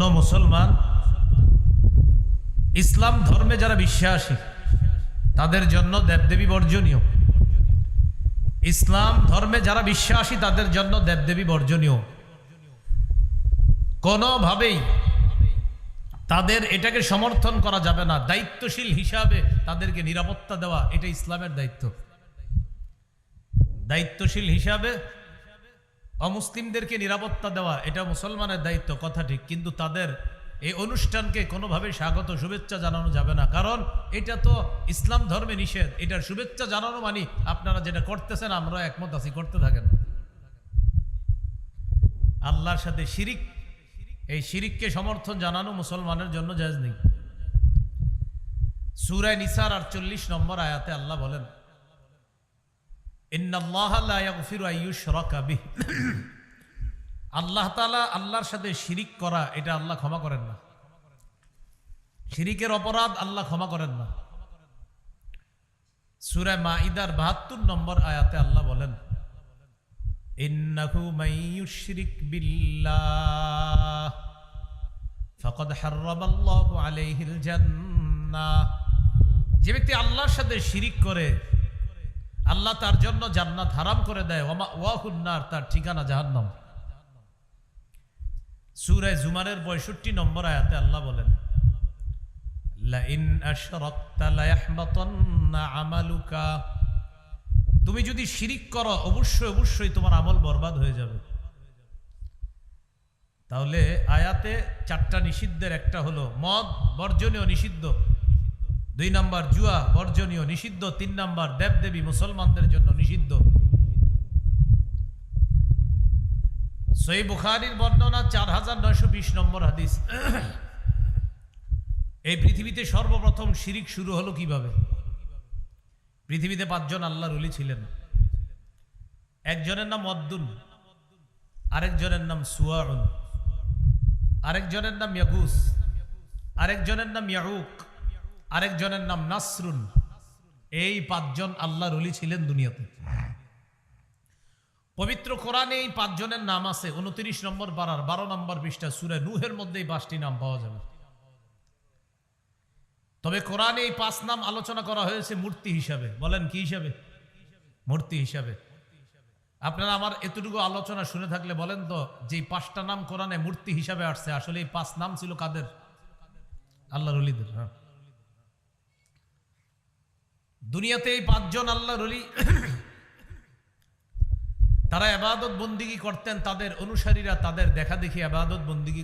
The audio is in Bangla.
কোন মুসলমান ইসলাম ধর্মে যারা বিশ্বাসী, তাদের জন্য দেবদেবী বর্জনীয়। ইসলাম ধর্মে যারা বিশ্বাসী, তাদের জন্য দেবদেবী বর্জনীয়। কোনোভাবেই তাদের এটাকে সমর্থন করা যাবে না, দায়িত্বশীল হিসাবে তাদেরকে নিরাপত্তা দেওয়া, এটা ইসলামের দায়িত্ব। দায়িত্বশীল হিসাবে অমুসলিমদেরকে নিরাপত্তা দেওয়া, এটা মুসলমানের দায়িত্ব, কথা ঠিক। কিন্তু তাদের এই অনুষ্ঠানকে কোনোভাবে স্বাগত, শুভেচ্ছা জানানো যাবে না। কারণ এটা তো ইসলাম ধর্মে নিষেধ। এটার শুভেচ্ছা জানানো মানে আপনারা যেটা করতেছেন আমরা একমত আছি, করতে থাকেন। আল্লাহর সাথে শিরিক, এই শিরিককে সমর্থন জানানো মুসলমানের জন্য জায়জ নেই। সুরায় নিসার আটচল্লিশ নম্বর আয়াতে আল্লাহ বলেন আল্লাহ তাআলা আল্লাহর সাথে শিরিক করা, এটা আল্লাহ ক্ষমা করেন না। শিরিকের অপরাধ আল্লাহ ক্ষমা করেন না। সুরে মা মাইদার 72 নম্বর আয়াতে আল্লাহ বলেন আলাইহিল যে ব্যক্তি আল্লাহর সাথে শিরিক করে আল্লাহ তার জন্য জান্নাত হারাম করে দেয়। ওমা ওয়াহুন্নার তার ঠিকানা জাহান্নাম। সূরা জুমারের 62 নম্বর আয়াতে আল্লাহ বলেন তুমি যদি শিরিক করো, অবশ্যই অবশ্যই তোমার আমল বরবাদ হয়ে যাবে। তাহলে আয়াতে চারটা নিষিদ্ধের একটা হলো মদ বর্জনীয় নিষিদ্ধ। দুই নাম্বার জুয়া বর্জনীয়, নিষিদ্ধ। তিন নাম্বার দেবদেবী মুসলমানদের জন্য নিষিদ্ধ। সই বুখারির বর্ণনা চার হাজার নয়শো বিশ নম্বর হাদিস। এই পৃথিবীতে সর্বপ্রথম শিরিক শুরু হলো কীভাবে? পৃথিবীতে পাঁচজন আল্লাহর অলি ছিলেন। একজনের নাম অদ্দুন আরেকজনের নাম সুয়ারুন আরেকজনের নাম ইয়াগুস আরেকজনের নাম ইয়াউক। আরেকজনের নাম নাসরুন। এই পাঁচজন আল্লাহর অলি ছিলেন দুনিয়াতে। পবিত্র কোরআনে এই পাঁচজনের নাম আছে, উনত্রিশ নম্বর পাড়ার বারো নম্বর পৃষ্ঠা সুরে নুহের মধ্যে এই পাঁচটি নাম পাওয়া যাবে। তবে কোরআনে এই পাঁচ নাম আলোচনা করা হয়েছে মূর্তি হিসাবে। বলেন, কি হিসাবে? মূর্তি হিসাবে। আপনারা আমার এতটুকু আলোচনা শুনে থাকলে বলেন তো, যে পাঁচটা নাম কোরআনে মূর্তি হিসাবে আসছে, আসলে এই পাঁচ নাম ছিল কাদের? আল্লাহ রলিদের হ্যাঁ। দুনিয়াতে এই পাঁচজন আল্লাহ রলি তারা আবাদত বন্দিগি করতেন, তাদের অনুসারীরা তাদের দেখা দেখি আবাদত বন্দিগি